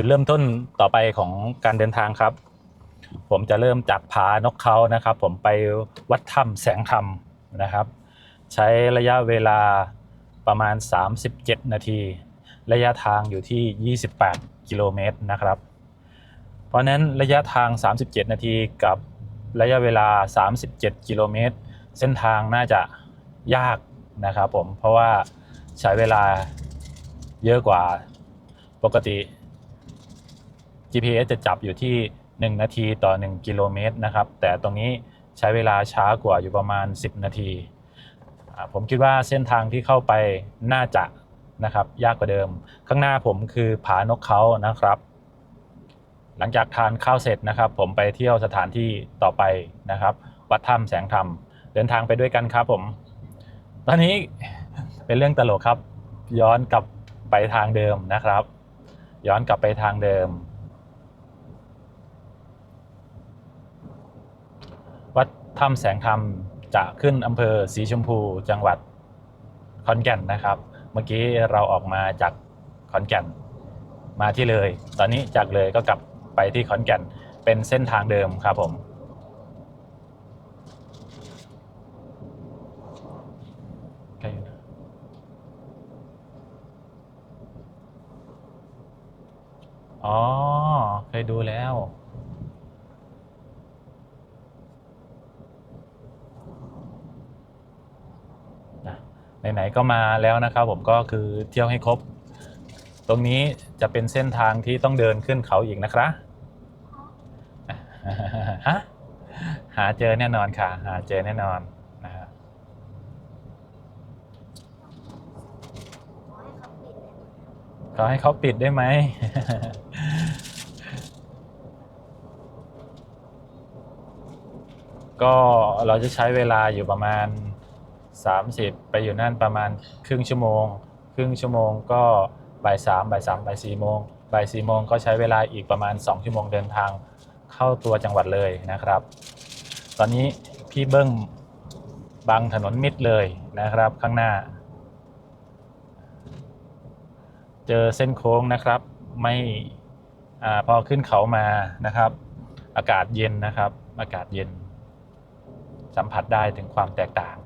จุดเริ่มต้นต่อไปของการเดินทางครับ ผมจะเริ่มจากผานกเขานะครับ ผมไปวัดถ้ำแสงธรรมนะครับ ใช้ระยะเวลาประมาณ 37 นาที ระยะทางอยู่ที่ 28 กิโลเมตรนะครับ เพราะฉะนั้นระยะทาง 37 นาทีกับระยะเวลา 37 กิโลเมตร เส้นทางน่าจะยากนะครับผมเพราะว่าใช้เวลาเยอะกว่าปกติ GPS จะจับอยู่ที่ 1 นาทีต่อ 1 กิโลเมตรนะครับ แต่ตรงนี้ใช้เวลาช้ากว่าอยู่ประมาณ 10 นาที ผมคิดว่าเส้นทางที่เข้าไปน่าจะนะครับยากกว่าเดิม ข้างหน้าผมคือผานกเขานะครับ หลังจากทานข้าวเสร็จนะครับ ผมไปเที่ยวสถานที่ต่อไปนะครับ วัดถ้ำแสงธรรม เดินทางไปด้วยกันครับผม ตอนนี้เป็นเรื่องตลกครับ ย้อนกลับไปทางเดิมนะครับ ย้อนกลับไปทางเดิม วัด ถ้ำแสงธรรมจะขึ้นอำเภอสีชมพูจังหวัดขอนแก่นนะครับ เมื่อกี้เราออกมาจากขอนแก่นมาที่เลย ตอนนี้จากเลยก็กลับไปที่ขอนแก่นเป็นเส้นทางเดิมครับผมใกล้อยู่นะอ๋อ เคยดูแล้ว นะ ไหนๆก็มาแล้วนะครับ ผมก็คือเที่ยวให้ครบ ตรงนี้จะเป็นเส้นทางที่ต้องเดินขึ้นเขาอีกนะครับฮะหาเจอแน่นอนค่ะ หาเจอแน่นอนนะฮะขอให้เขาปิดได้ไหมก็เราจะใช้เวลาอยู่ประมาณ 30 ไปอยู่นั่นประมาณครึ่งชั่วโมง ครึ่งชั่วโมงก็บ่ายสามบ่ายสามบ่ายสี่โมงบ่ายสี่โมงก็ใช้เวลาอีกประมาณ 2 ชั่วโมงเดินทางเข้าตัวจังหวัดเลยนะครับ ตอนนี้พี่เบิ้งบังถนนมิดเลยนะครับข้างหน้า เจอเส้นโค้งนะครับไม่อพอขึ้นเขามานะครับ อากาศเย็นนะครับ อากาศเย็น สัมผัสได้ถึงความแตกต่าง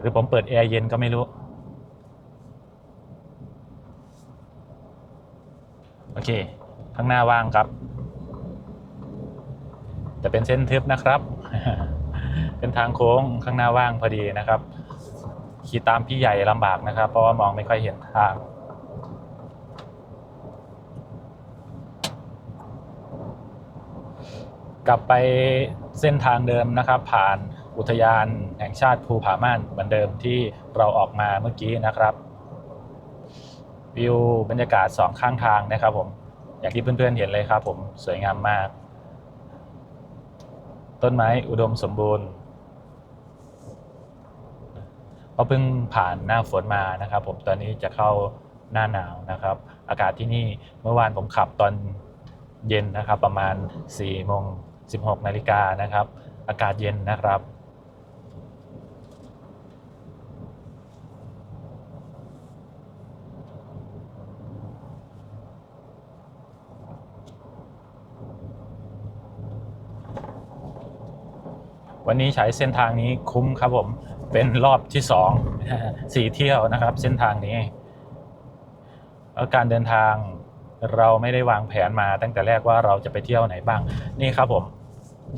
หรือผมเปิดแอร์เย็นก็ไม่รู้ โอเค ข้างหน้าว่างครับ จะเป็นเส้นทึบนะครับ เป็นทางโค้งข้างหน้าว่างพอดีนะครับขี่ตามพี่ใหญ่ลำบากนะครับ เพราะว่ามองไม่ค่อยเห็นทางกลับไปเส้นทางเดิมนะครับ ผ่าน อุทยานแห่งชาติภูผาม่านเหมือนเดิมที่เราออกมาเมื่อกี้นะครับ วิวบรรยากาศสองข้างทางนะครับผมอย่างที่เพื่อนๆเห็นเลยครับผมสวยงามมาก ต้นไม้อุดมสมบูรณ์เพราะเพิ่งผ่านหน้าฝนมานะครับ ผมตอนนี้จะเข้าหน้าหนาวนะครับ อากาศที่นี่เมื่อวานผมขับตอนเย็นนะครับ ประมาณ4โมง16นาฬิกานะครับ อากาศเย็นนะครับ วันนี้ใช้เส้นทางนี้คุ้มครับผมเป็นรอบที่สองสี่เที่ยวนะครับ เส้นทางนี้แล้วการเดินทางเราไม่ได้วางแผนมาตั้งแต่แรกว่าเราจะไปเที่ยวไหนบ้าง นี่ครับผม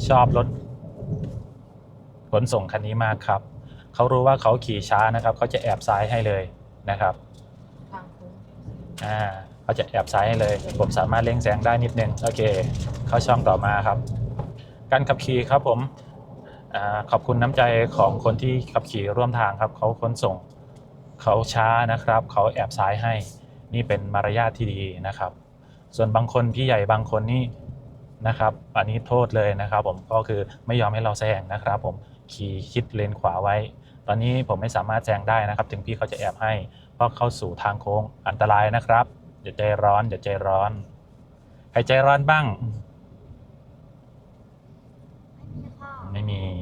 ชอบรถขนส่งคันนี้มากครับ เขารู้ว่าเขาขี่ช้านะครับเขาจะแอบซ้ายให้เลยนะครับทางโค้งอ่าเขาจะแอบซ้ายให้เลย ผมสามารถเร่งแซงได้นิดนึงโอเค เข้าช่องต่อมาครับ การขับขี่ครับผมอา ขอบคุณน้ำใจของคนที่ขับขี่ร่วมทางครับเขาขนส่งเขาช้านะครับ เขาแอบซ้ายให้ นี่เป็นมารยาทที่ดีนะครับ ส่วนบางคนพี่ใหญ่บางคนนี่นะครับอันนี้โทษเลยนะครับ ผมก็คือไม่ยอมให้เราแซงนะครับ ผมขี่ชิดเลนขวาไว้ ตอนนี้ผมไม่สามารถแซงได้นะครับ ถึงพี่เขาจะแอบให้ เพราะเข้าสู่ทางโค้งอันตรายนะครับอย่าใจร้อนอย่าใจร้อนใครใจร้อนบ้าง ไม่มีค่ะ ไม่มี แฮ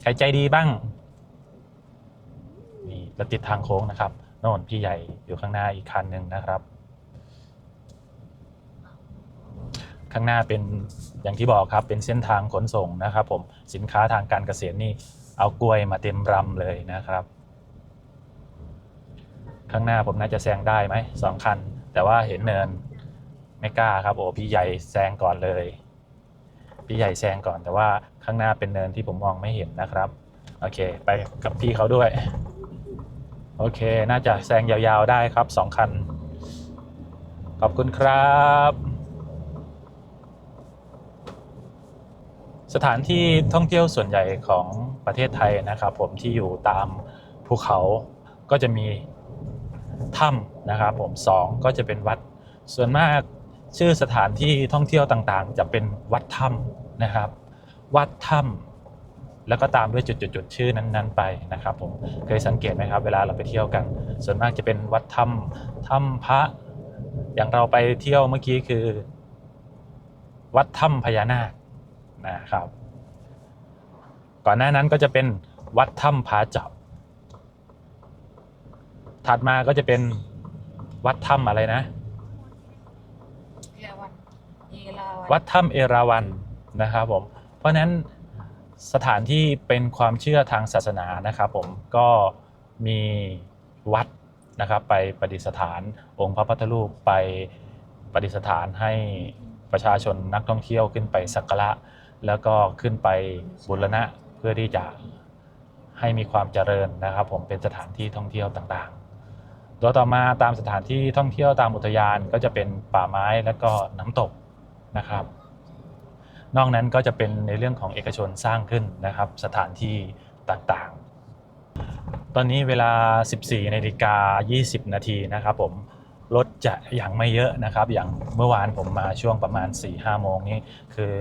ใครใจดีบ้างนี่เราติดทางโค้งนะครับโน่นพี่ใหญ่อยู่ข้างหน้าอีกคันหนึ่งนะครับ ข้างหน้าเป็นอย่างที่บอกครับเป็นเส้นทางขนส่งนะครับ ผมสินค้าทางการเกษตรนี่เอากล้วยมาเต็มรำเลยนะครับ ข้างหน้าผมน่าจะแซงได้ไหมสองคัน แต่ว่าเห็นเนินไม่กล้าครับโอ้พี่ใหญ่แซงก่อนเลย พี่ใหญ่แซงก่อนแต่ว่าข้างหน้าเป็นเนินที่ผมมองไม่เห็นนะครับ โอเค ไปกับพี่เขาด้วย โอเค น่าจะแซงยาวๆได้ครับสองคัน ขอบคุณครับ สถานที่ท่องเที่ยวส่วนใหญ่ของประเทศไทยนะครับผมที่อยู่ตามภูเขาก็จะมีถ้ำนะครับผมสองก็จะเป็นวัดส่วนมาก ชื่อสถานที่ท่องเที่ยวต่างๆ จะเป็นวัดถ้ำนะครับ วัดถ้ำแล้วก็ตามด้วยจุดๆชื่อนั้นๆ ไปนะครับผมเคยสังเกตไหมครับ เวลาเราไปเที่ยวกัน ส่วนมากจะเป็นวัดถ้ำถ้ำพระ อย่างเราไปเที่ยวเมื่อกี้คือ วัดถ้ำพญานาคนะครับ ก่อนหน้านั้นก็จะเป็นวัดถ้ำผาเจับถัดมาก็จะเป็นวัดถ้ำอะไรนะ เอราวันเอรา วัดถ้ำเอราวัณนะครับผมเพราะฉะนั้นสถานที่เป็นความเชื่อทางศาสนานะครับผมก็มีวัดนะครับไปประดิษฐานองค์พระพุทธรูปไปประดิษฐานให้ประชาชนนักท่องเที่ยวขึ้นไปสักการะแล้วก็ขึ้นไปบูรณะเพื่อที่จะให้มีความเจริญนะครับ ผมเป็นสถานที่ท่องเที่ยวต่างๆตัวต่อมาตามสถานที่ท่องเที่ยวตามอุทยานก็จะเป็นป่าไม้และก็น้ำตก นะครับ นอกนั้นก็จะเป็นในเรื่องของเอกชนสร้างขึ้นนะครับ สถานที่ต่างๆ ตอนนี้เวลา 14นาฬิกา20 นาทีนะครับผมรถจะยังไม่เยอะนะครับ อย่างเมื่อวานผมมาช่วงประมาณ 4-5โมงนี้คือ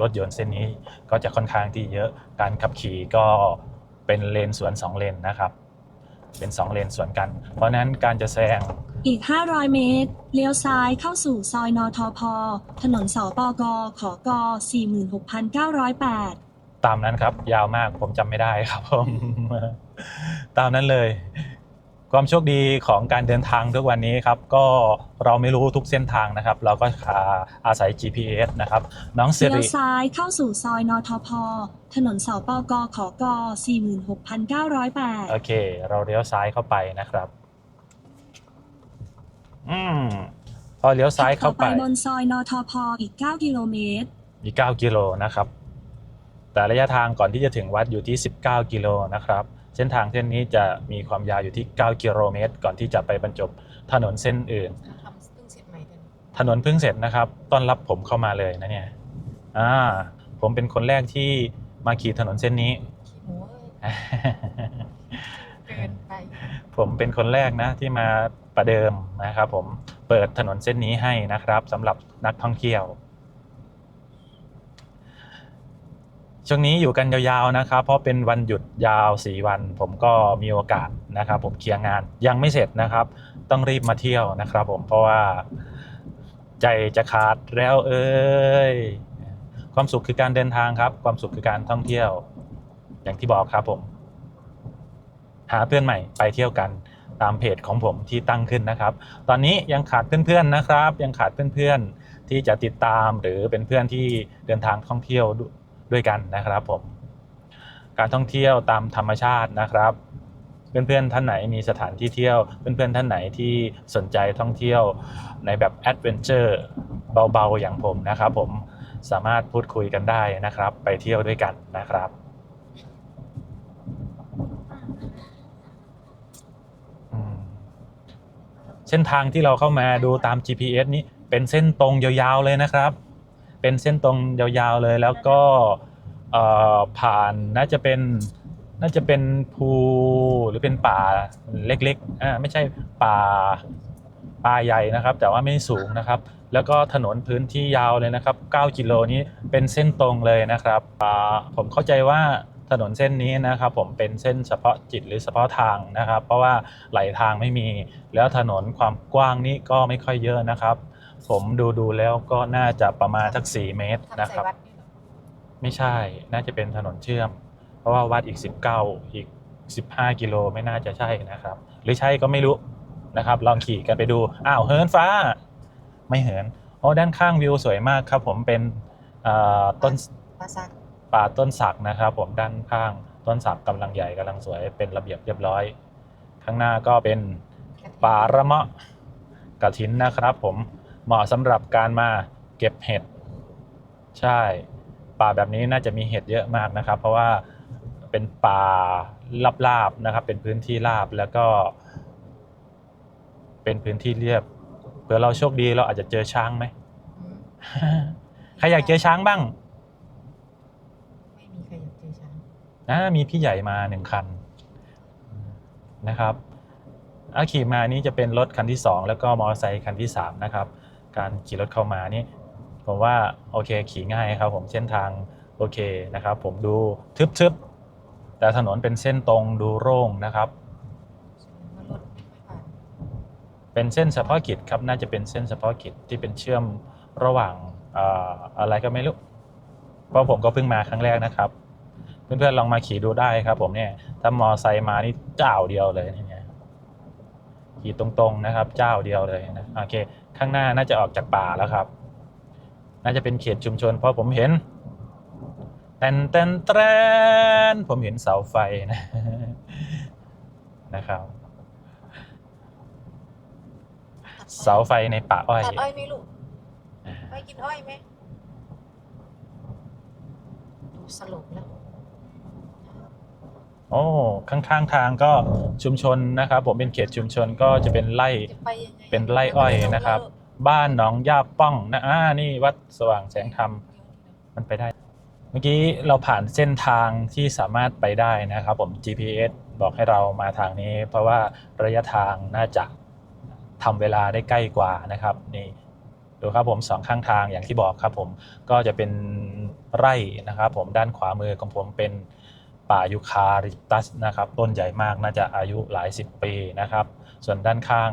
รถยนต์เส้นนี้ก็จะค่อนข้างที่เยอะการขับขี่ก็เป็นเลนสวน 2 เลนนะครับ เป็น 2 เลนสวนกัน เพราะฉะนั้นการจะแซงอีก 500 เมตร เลี้ยวซ้ายเข้าสู่ซอยนทพ ถนนสปกขอก46,908 ตามนั้นครับ ยาวมากผมจำไม่ได้ครับผม ตามนั้นเลย ความโชคดีของการเดินทางทุกวันนี้ครับก็เราไม่รู้ทุกเส้นทางนะครับ เราก็อาศัย GPS นะครับ น้องสิเลี้ยวริซ้ายเข้าสู่ซอยนทพถนนสปกขอก46,908 โอเค เราเลี้ยวซ้ายเข้าไปนะครับ อืมพอเลี้ยวซ้ายเข้าต่อไปไปบนซอยนทพอีก 9 กิโลเมตร อีก 9 กิโลนะครับ แต่ระยะทางก่อนที่จะถึงวัดอยู่ที่ 19 กิโลนะครับ เส้นทางเส้นนี้จะมีความยาวอยู่ที่ 9 กิโลเมตร ก่อนที่จะไปบรรจบถนนเส้นอื่นเขาทำเพิ่งเสร็จใหม่กันถนนเพิ่งเสร็จนะครับ ต้อนรับผมเข้ามาเลยนะเนี่ยอ่าผมเป็นคนแรกที่มาขี่ถนนเส้นนี้ ขี้หมูเอ้ยเกินไปผมเป็นคนแรกนะที่มาประเดิมนะครับผมเปิดถนนเส้นนี้ให้นะครับสำหรับนักท่องเที่ยว ช่วงนี้อยู่กันยาวๆนะครับ เพราะเป็นวันหยุดยาว 4 วัน ผมก็มีโอกาสนะครับ ผมเคลียร์งานยังไม่เสร็จนะครับ ต้องรีบมาเที่ยวนะครับ ผมเพราะว่าใจจะขาดแล้วเอ้ยความสุขคือการเดินทางครับ ความสุขคือการท่องเที่ยว อย่างที่บอกครับผม หาเพื่อนใหม่ไปเที่ยวกันตามเพจของผมที่ตั้งขึ้นนะครับ ตอนนี้ยังขาดเพื่อนๆนะครับ ยังขาดเพื่อนๆที่จะติดตามหรือเป็นเพื่อนที่เดินทางท่องเที่ยว ด้วยกันนะครับผมการท่องเที่ยวตามธรรมชาตินะครับ เพื่อนๆท่านไหนมีสถานที่เที่ยว เพื่อนๆท่านไหนที่สนใจท่องเที่ยวในแบบแอดเวนเจอร์เบาๆอย่างผมนะครับ ผมสามารถพูดคุยกันได้นะครับ ไปเที่ยวด้วยกันนะครับเส้นทางที่เราเข้ามาดูตาม GPS นี้เป็นเส้นตรงยาวๆเลยนะครับ เป็นเส้นตรงยาวๆเลย แล้วก็ผ่านน่าจะเป็นน่าจะเป็นภูหรือเป็นป่าเล็กๆอ่าไม่ใช่ป่าป่าใหญ่นะครับ แต่ว่าไม่สูงนะครับ แล้วก็ถนนพื้นที่ยาวเลยนะครับ 9 กิโลนี้เป็นเส้นตรงเลยนะครับผมเข้าใจว่าถนนเส้นนี้นะครับ ผมเป็นเส้นเฉพาะจิตหรือเฉพาะทางนะครับ เพราะว่าไหลทางไม่มี แล้วถนนความกว้างนี้ก็ไม่ค่อยเยอะนะครับ ผมดูดูๆแล้วก็น่าจะประมาณสัก4เมตรทำนะใส่ครับวัดนี่เหรอไม่ใช่น่าจะเป็นถนนเชื่อม เพราะว่าวัดอีก 19 อีก 15 กิโลไม่น่าจะใช่นะครับ หรือใช่ก็ไม่รู้นะครับ ลองขี่กันไปดูอ้าวเหินฟ้า ไม่เหินอ้ด้านข้างวิวสวยมากครับ ผมเป็นเอ่อต้นปลาซักป่าต้นสักนะครับ ผมด้านข้างต้นสักกำลังใหญ่กำลังสวยเป็นระเบียบเรียบร้อย ข้างหน้าก็เป็นป่าระเมาะกระถินนะครับ ผม เหมาะสำหรับการมาเก็บเห็ด ใช่ ป่าแบบนี้น่าจะมีเห็ดเยอะมากนะครับ เพราะว่าเป็นป่าลาบๆนะครับ เป็นพื้นที่ราบแล้วก็ เป็นพื้นที่เรียบเผื่อเราโชคดีเราอาจจะเจอช้างไหมอืมใครอยากเจอช้างบ้างไม่มีใครอยากเจอช้างนะมีพี่ใหญ่มาหนึ่งคันนะครับอาขี่มานี่จะเป็นรถคันที่สองแล้วก็มอเตอร์ไซค์คันที่สามนะครับ การขี่รถเข้ามานี่ผมว่าโอเคขี่ง่ายครับผมเส้นทางโอเคนะครับผมดูทึบๆ แต่ถนนเป็นเส้นตรงดูโร่งนะครับ เป็นเส้นเฉพาะกิจครับน่าจะเป็นเส้นเฉพาะกิจที่เป็นเชื่อมระหว่างเอ่ออะไรก็ไม่รู้เพราะผมก็เพิ่งมาครั้งแรกนะครับ เพื่อนๆลองมาขี่ดูได้ครับ ผมเนี่ยถ้ามอไซค์มานี่เจ้าเดียวเลยเนี่ยขี่ตรงๆนะครับ เจ้าเดียวเลยนะโอเค ข้างหน้าน่าจะออกจากป่าแล้วครับ น่าจะเป็นเขตชุมชน เพราะผมเห็นแตนแตนแตนผมเห็นเสาไฟนะนะครับตัดเสาไฟในป่าอ้อยตัดอ้อยไหมลูกอ้อยกินอ้อยไหมดูสลบแล้ว โอ้ข้างๆทางก็ชุมชนนะครับ ผมเป็นเขตชุมชนก็จะเป็นไร่จะไปยังไงเป็นไร่อ้อยนะครับ บ้านหนองย่าป้องนะอ่านี่วัดสว่างแสงธรรมมันไปได้ เมื่อกี้เราผ่านเส้นทางที่สามารถไปได้นะครับผม GPS บอกให้เรามาทางนี้ เพราะว่าระยะทางน่าจะทำเวลาได้ใกล้กว่านะครับนี่ดูครับผมสองข้างทางอย่างที่บอกครับผมก็จะเป็นไร่นะครับ ผมด้านขวามือของผมเป็น ป่ายูคาริตัสนะครับต้นใหญ่มากน่าจะอายุหลายสิบปีนะครับ ส่วนด้านข้าง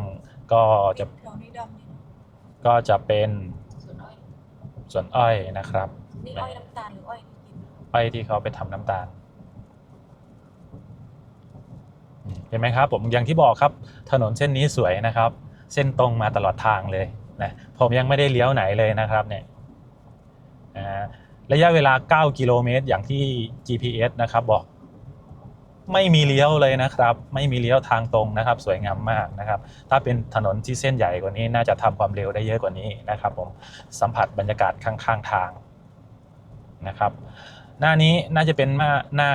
ก็จะดอกนี่ดำนี่นะก็จะเป็นส่วนอ้อยสวนอ้อยนะครับนี่อ้อยน้ำตาลหรืออ้อยที่กินอ้อยที่เขาไปทำน้ำตาลอืมเห็นไหมครับผมอย่างที่บอกครับ ถนนเส้นนี้สวยนะครับ เส้นตรงมาตลอดทางเลยนะผมยังไม่ได้เลี้ยวไหนเลยนะครับเนี่ยอ่าระยะเวลา 9 กิโลเมตรอย่างที่ GPS นะครับบอก ไม่มีเลี้ยวเลยนะครับ ไม่มีเลี้ยวทางตรงนะครับ สวยงามมากนะครับ ถ้าเป็นถนนที่เส้นใหญ่กว่านี้น่าจะทำความเร็วได้เยอะกว่านี้นะครับผมสัมผัสบรรยากาศข้างๆทางนะครับ หน้านี้น่าจะเป็นหน้าหน้า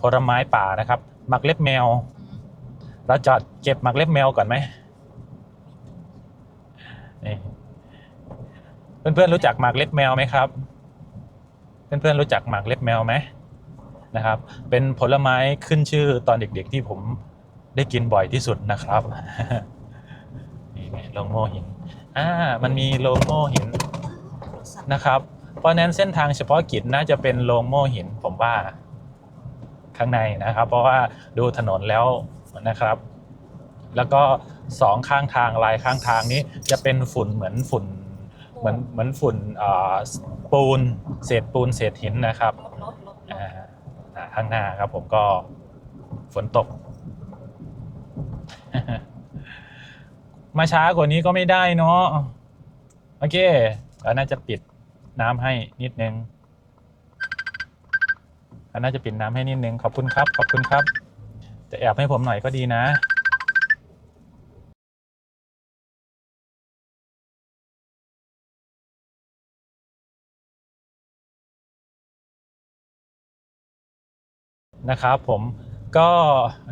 ผลไม้ป่านะครับหมักเล็บแมว เราจอดเก็บหมักเล็บแมวก่อนไหมนี่เพื่อนๆรู้จักหมากเล็บแมวไหมครับ เพื่อนๆรู้จักหมากเล็บแมวไหม นะครับ เป็นผลไม้ขึ้นชื่อตอนเด็กๆที่ผมได้กินบ่อยที่สุดนะครับนี่ไงโลโม่หินอ่ามันมีโลโม่หินสัตว์นะครับเพราะฉะนั้นเส้นทางเฉพาะกิจน่าจะเป็นโรงโม่หินผมว่าข้างในนะครับ เพราะว่าดูถนนแล้วนะครับ แล้วก็สองข้างทางลายข้างทางนี้จะเป็นฝุ่นเหมือนฝุ่นเหมือนเหมือนฝุ่นเอ่อปูน เศษปูนเศษหินนะครับ ข้างหน้าครับ ผมก็ฝนตก มาช้ากว่านี้ก็ไม่ได้เนาะโอเคก็น่าจะปิดน้ำให้นิดนึงเราน่าจะปิดน้ำให้นิดนึงขอบคุณครับ ขอบคุณครับ จะแอบให้ผมหน่อยก็ดีนะ นะครับผมก็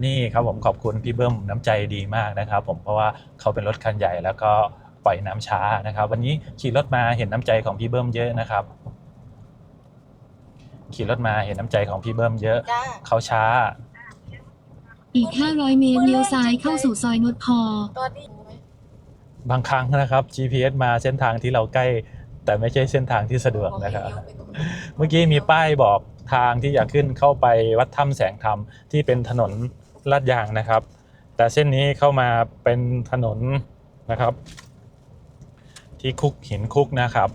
นี่ครับผมขอบคุณพี่เบิ้มน้ำใจดีมากนะครับ ผมเพราะว่าเขาเป็นรถคันใหญ่แล้วก็ปล่อยน้ำช้านะครับ วันนี้ขี่รถมาเห็นน้ำใจของพี่เบิ้มเยอะนะครับ ขี่รถมาเห็นน้ำใจของพี่เบิ้มเยอะ จ้าเขาช้า อีก 500 เมตรเลี้ยวซ้ายเข้าสู่ซอยนุชพอ ตอนนี้รู้ไหมบางครั้งนะครับ GPS มาเส้นทางที่เราใกล้ แต่ไม่ใช่เส้นทางที่สะดวกนะครับอกให้เลี้ยวไปตรงนี้เมื่อกี้มีป้ายบอก ทางที่จะขึ้นเข้าไปวัดถ้ำแสงธรรมที่เป็นถนนลาดยางนะครับ แต่เส้นนี้เข้ามาเป็นถนนนะครับ ที่คุกหินคุกนะครับ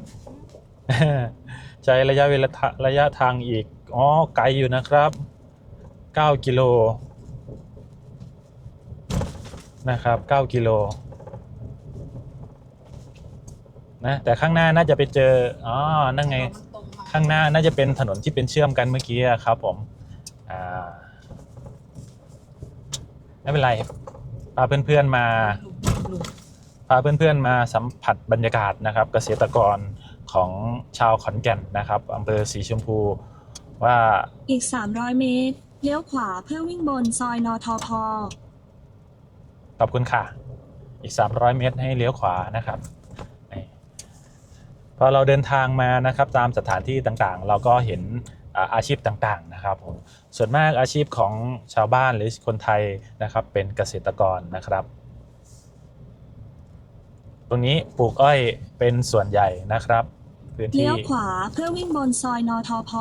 ใช้ระยะเวลาระยะทางอีกอ๋อไกลอยู่นะครับ 9 กิโลนะครับ 9 กิโลนะแต่ข้างหน้าน่าจะไปเจออ๋อนั่นไง ข้างหน้าน่าจะเป็นถนนที่เป็นเชื่อมกันเมื่อกี้อะครับผมอ่าไม่เป็นไรพาเพื่อนๆมาหลุมหลุมพาเพื่อนๆมาสัมผัสบรรยากาศนะครับ เกษตรกรของชาวขอนแก่นนะครับอำเภอสีชมพูว่าอีก 300 เมตรเลี้ยวขวาเพื่อวิ่งบนซอยนทพขอบคุณค่ะ อีก 300 เมตรให้เลี้ยวขวานะครับนี่ พอเราเดินทางมานะครับตามสถานที่ต่างๆ เราก็เห็นอ่าอาชีพต่างๆนะครับผมส่วนมากอาชีพของชาวบ้านหรือคนไทยนะครับเป็นเกษตรกรนะครับ ตรงนี้ปลูกอ้อยเป็นส่วนใหญ่นะครับพื้นเลี้ที่ยวขวาเพื่อวิ่งบนซอยนทพ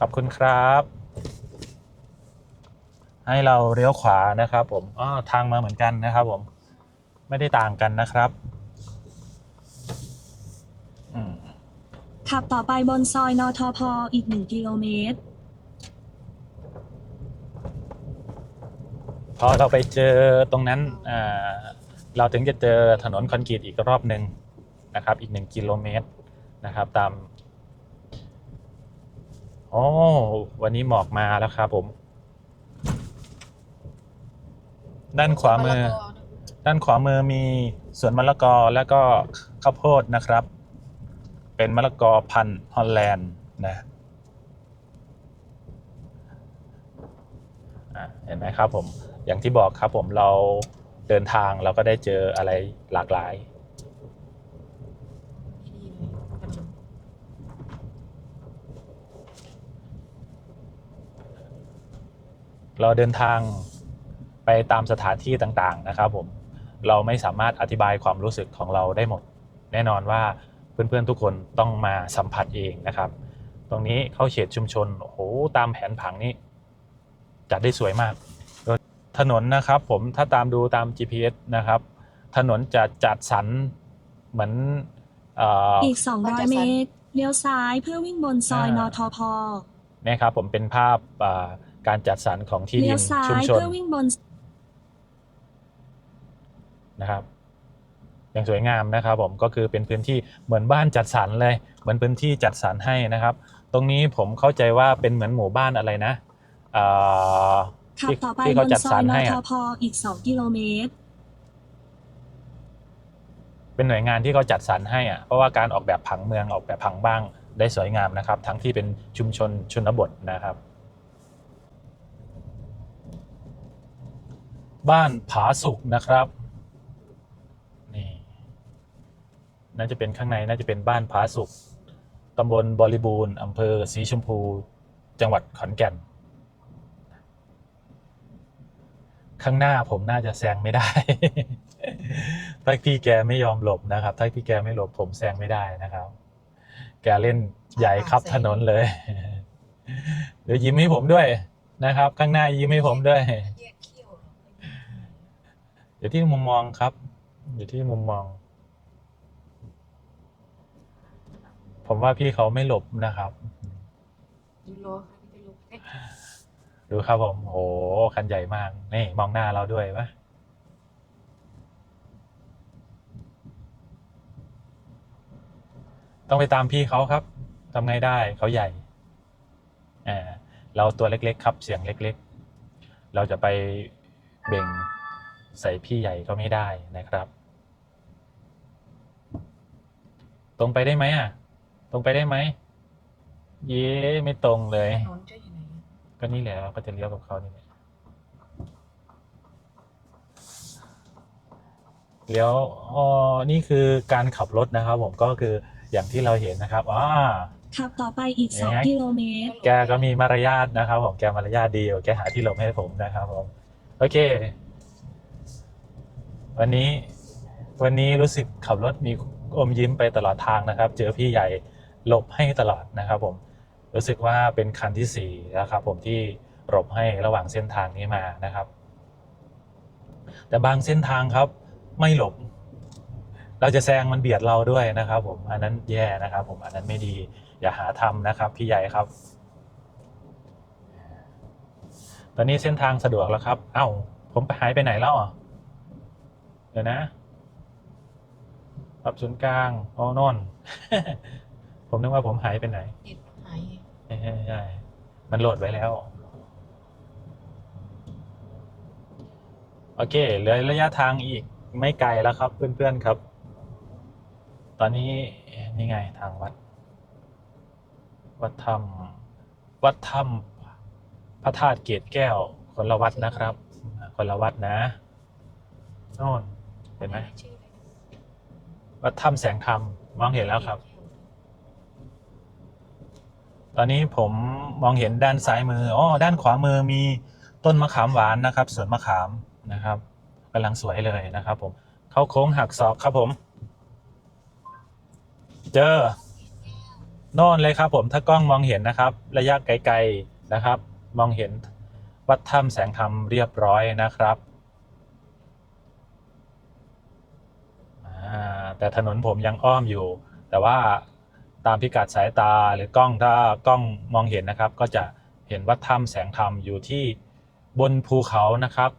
ขอบคุณครับ ให้เราเลี้ยวขวานะครับผมอ๋อทางมาเหมือนกันนะครับผมไม่ได้ต่างกันนะครับอืม ขับต่อไปบนซอยนทพอีก1กิโลเมตร พอเราไปเจอตรงนั้นอ่าเราถึงจะเจอถนนคอนกรีตอีกรอบหนึ่งนะครับ อีกหนึ่งกิโลเมตรนะครับ ตามโอ้วันนี้หมอกมาแล้วครับผม ด้านขวามือ ด้านขวามือมีสวนมะละกอแล้วก็ข้าวโพดนะครับ เป็นมะละกอพันธุ์ฮอลแลนด์นะเห็นไหมครับผมอย่างที่บอกครับผมเราเดินทางเราก็ได้เจออะไรหลากหลายเราเดินทางไปตามสถานที่ต่างๆนะครับผม เราไม่สามารถอธิบายความรู้สึกของเราได้หมด แน่นอนว่า เพื่อนๆทุกคนต้องมาสัมผัสเองนะครับ ตรงนี้เข้าเขตชุมชนโอ้โหตามแผนผังนี้ จัดได้สวยมากโดยถนนนะครับผมถ้าตามดูตาม GPS นะครับ ถนนจะจัดสรรเหมือนเอ่ออีก 200 เมตรเลี้ยวซ้ายเพื่อวิ่งบนซอยนอ่าทพนะครับผมเป็นภาพอ่าการจัดสรรของที่เลี้ดิยวนซ้าชุมยชนเพื่อวิ่งบนนะครับ อย่างสวยงามนะครับผมก็คือเป็นพื้นที่เหมือนบ้านจัดสรรเลย เหมือนพื้นที่จัดสรรให้นะครับ ตรงนี้ผมเข้าใจว่าเป็นเหมือนหมู่บ้านอะไรนะเอ่อขับที่ต่อไปที่บเขานจัดซสรอยรนให้ทอะพอีก 2 กิโลเมตร เป็นหน่วยงานที่เขาจัดสรรให้อะเพราะว่าการออกแบบผังเมืองออกแบบผังบ้างได้สวยงามนะครับ ทั้งที่เป็นชุมชนชนบทนะครับ บ้านผาสุกนะครับนี่ น่าจะเป็นข้างในน่าจะเป็นบ้านผาสุกตำบลบริบูรณ์อำเภอสีชมพู จังหวัดขอนแก่น ข้างหน้าผมน่าจะแซงไม่ได้ ถ้าพี่แกไม่ยอมหลบนะครับ ถ้าพี่แกไม่หลบผมแซงไม่ได้นะครับ แกเล่นใหญ่ครับถนนเลย เดี๋ยวยิ้มให้ผมด้วยนะครับ ข้างหน้ายิ้มให้ผมด้วยแยกเขี้ยวเหรออยู่ที่มุมมองครับ อยู่ที่มุมมอง ผมว่าพี่เขาไม่หลบนะครับ ยูโรค่ะพี่จะรู้เอ๊ะดูครับผมโหคันใหญ่มาก นี่มองหน้าเราด้วยปะต้องไปตามพี่เขาครับทำไงได้เขาใหญ่อ่าเราตัวเล็กๆ ครับ เสียงเล็กๆ เราจะไปเบ่งใส่พี่ใหญ่ก็ไม่ได้นะครับ ตรงไปได้ไหมอะ ตรงไปได้ไหม เย้ไม่ตรงเลย ถนนจะอยู่ไหนอะก็นี่แหละเราก็จะเลี้ยวกับเขานี่แหละเลี้ยวอ๋อนี่คือการขับรถนะครับ ผมก็คืออย่างที่เราเห็นนะครับอ๋อขับต่อไปอีก ยังไง 2 กิโลเมตร แกก็มีมารยาทนะครับ ผมแกมารยาทดีแกหาที่หลบให้ผมนะครับ ผม โอเค วันนี้ วันนี้รู้สึกขับรถมีอมยิ้มไปตลอดทางนะครับ เจอพี่ใหญ่ หลบให้ตลอดนะครับผมรู้สึกว่าเป็นคันที่สี่นะครับผมที่หลบให้ระหว่างเส้นทางนี้มานะครับ แต่บางเส้นทางครับไม่หลบ เราจะแซงมันเบียดเราด้วยนะครับ ผมอันนั้นแย่นะครับ ผมอันนั้นไม่ดีอย่าหาทำนะครับ พี่ใหญ่ครับ ตอนนี้เส้นทางสะดวกแล้วครับ เอ้า ผมไปหายไปไหนแล้วอะเดี๋ยวนะปรับศูนย์กลางอ๋อนอน ผมนึกว่าผมหายไปไหนเด็ดหายใช่ใช่ใช่มันโหลดไว้แล้ว โอเคเหลือระยะทางอีกไม่ไกลแล้วครับ เพื่อนๆครับ ตอนนี้นี่ไงทางวัด วัดถ้ำวัดถ้ำพระธาตุเกตแก้ว คนละวัดนะครับ คนละวัดนะโน่นเห็นไหมชื่ออะไรนะวัดถ้ำแสงธรรมมองเห็นแล้วครับ ตอนนี้ผมมองเห็นด้านซ้ายมืออ๋อด้านขวามือมีต้นมะขามหวานนะครับสวนมะขามนะครับกำลังสวยเลยนะครับ ผมเข้าโค้งหักศอกครับผม เจอโน่นเลยครับ ผมถ้ากล้องมองเห็นนะครับ ระยะไกลๆนะครับ มองเห็นวัดถ้ำแสงธรรมเรียบร้อยนะครับแต่ถนนผมยังอ้อมอยู่ แต่ว่า ตามพิกัดสายตาหรือกล้องถ้ากล้องมองเห็นนะครับ ก็จะเห็นวัดถ้ำแสงธรรมอยู่ที่บนภูเขานะครับ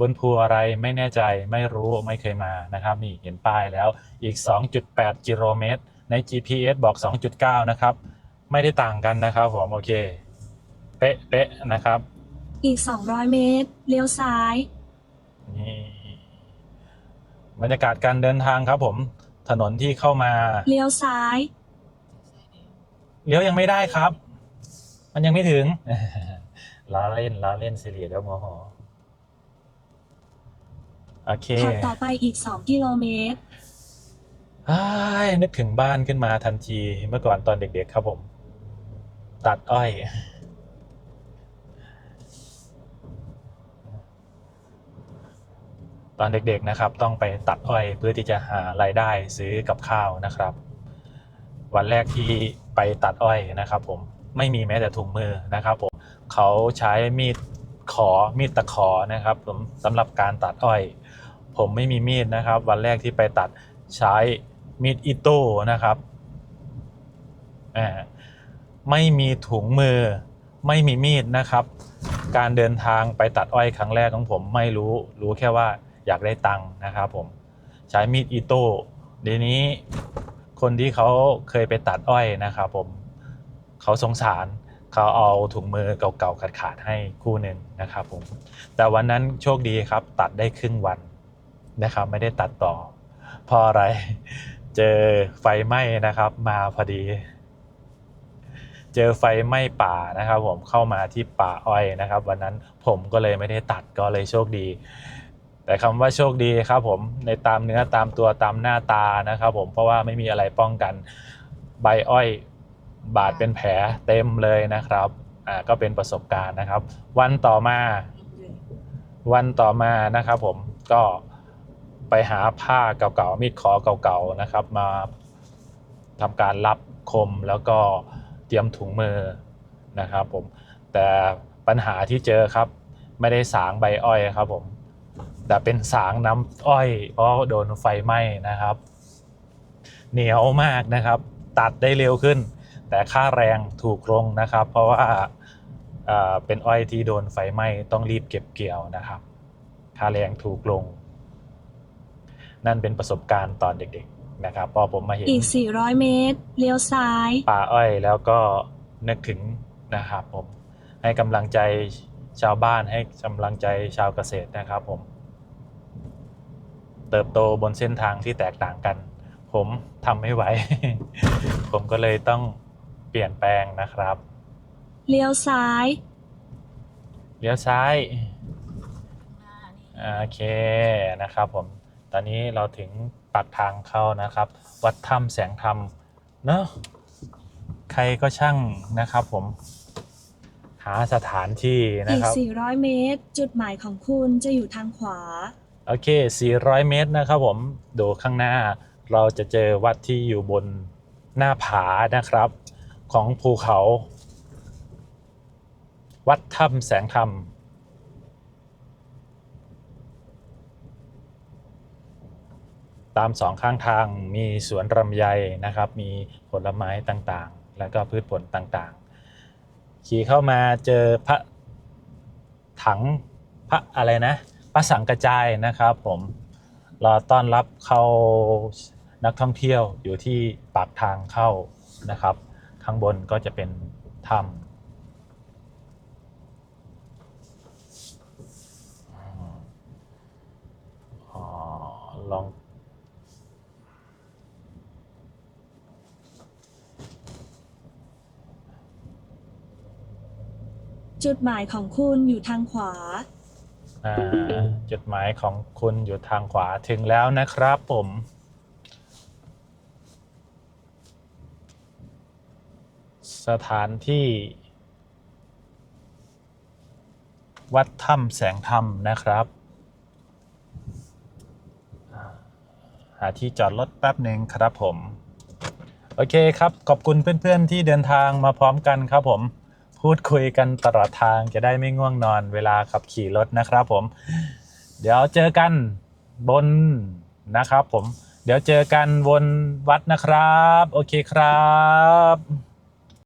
บนภูอะไรไม่แน่ใจไม่รู้ไม่เคยมานะครับ นี่เห็นป้ายแล้วอีก 2.8 กิโลเมตร ใน GPS บอก 2.9 นะครับ ไม่ได้ต่างกันนะครับผมโอเค เป๊ะเป๊ะนะครับ อีก 200 เมตร เลี้ยวซ้าย นี่บรรยากาศการเดินทางครับผมถนนที่เข้ามา เลี้ยวซ้าย เลี้ยวยังไม่ได้ครับ มันยังไม่ถึง ล้อเล่นล้อเล่นสิริเดี๋ยวโมโหโอเคขับต่อไปอีก 2 กิโลเมตรอ้ายนึกถึงบ้านขึ้นมาทันทีเมื่อก่อนตอนเด็กๆครับผม ตัดอ้อย ตอนเด็กๆนะครับ ต้องไปตัดอ้อยเพื่อที่จะหารายได้ซื้อกับข้าวนะครับ วันแรกที่ ไปตัดอ้อยนะครับผมไม่มีแม้แต่ถุงมือนะครับผมเขาใช้มีดขอมีดตะขอนะครับผมสำหรับการตัดอ้อย ผมไม่มีมีดนะครับ วันแรกที่ไปตัดใช้มีดอิโต้นะครับไม่มีถุงมือ ไม่มีมีดนะครับ การเดินทางไปตัดอ้อยครั้งแรกของผมไม่รู้รู้แค่ว่าอยากได้ตังค์นะครับผมใช้มีดอิโต้เดี๋ยวนี้ คนที่เขาเคยไปตัดอ้อยนะครับผมเขาสงสารเขาเอาถุงมือเก่าๆขาดๆให้คู่หนึ่งนะครับผมแต่วันนั้นโชคดีครับ ตัดได้ครึ่งวันนะครับ ไม่ได้ตัดต่อเพราะอะไรเจอไฟไหม้นะครับ มาพอดี เจอไฟไหม้ป่านะครับ ผมเข้ามาที่ป่าอ้อยนะครับ วันนั้นผมก็เลยไม่ได้ตัดก็เลยโชคดี แต่คำว่าโชคดีครับผมในตามเนื้อตามตัวตามหน้าตานะครับผมเพราะว่าไม่มีอะไรป้องกันใบอ้อยบาดเป็นแผลเต็มเลยนะครับอ่าก็เป็นประสบการณ์นะครับ วันต่อมาวันต่อมานะครับผมก็ไปหาผ้าเก่าๆมีดขอเก่าๆนะครับ มาทำการรับคมแล้วก็เตรียมถุงมือนะครับผมแต่ปัญหาที่เจอครับไม่ได้สางใบอ้อยครับผม แต่เป็นสางน้ำอ้อย เพราะโดนไฟไหม้นะครับ เหนียวมากนะครับ ตัดได้เร็วขึ้น แต่ค่าแรงถูกลงนะครับ เพราะว่าเอ่อเป็นอ้อยที่โดนไฟไหม้ต้องรีบเก็บเกี่ยวนะครับ ค่าแรงถูกลง นั่นเป็นประสบการณ์ตอนเด็กๆนะครับพอผมมาเห็นอีก 400 เมตร เลี้ยวซ้าย ป่าอ้อยแล้วก็นึกถึงนะครับผมให้กำลังใจชาวบ้านให้กำลังใจชาวเกษตรนะครับผม เติบโตบนเส้นทางที่แตกต่างกัน ผมทำไม่ไหว ผมก็เลยต้องเปลี่ยนแปลงนะครับ เลี้ยวซ้าย เลี้ยวซ้ายหน้านี่โอเคนะครับผมตอนนี้เราถึงปากทางเข้านะครับ วัดถ้ำแสงธรรมเนอะใครก็ช่างนะครับผม หาสถานที่นะอีกครับ400 เมตร จุดหมายของคุณจะอยู่ทางขวา โอเค 400 เมตรนะครับผมดูข้างหน้า เราจะเจอวัดที่อยู่บนหน้าผานะครับ ของภูเขา วัดถ้ำแสงธรรมตามสองข้างทางมีสวนลำไยนะครับ มีผลไม้ต่างๆ แล้วก็พืชผลต่างๆ ขี่เข้ามาเจอพระถังพระอะไรนะ ระสังกระจายนะครับผมรอต้อนรับเข้านักท่องเที่ยวอยู่ที่ปากทางเข้านะครับ ข้างบนก็จะเป็นถ้ำลองจุดหมายของคุณอยู่ทางขวา จุดหมายของคุณอยู่ทางขวาถึงแล้วนะครับผม สถานที่ วัดถ้ำแสงธรรมนะครับ หาที่จอดรถแป๊บหนึ่งครับผม โอเคครับ ขอบคุณเพื่อนๆที่เดินทางมาพร้อมกันครับผม พูดคุยกันตลอดทางจะได้ไม่ง่วงนอนเวลาขับขี่รถนะครับผม เดี๋ยวเจอกันบนนะครับผม เดี๋ยวเจอกันบนวัดนะครับ โอเคครับ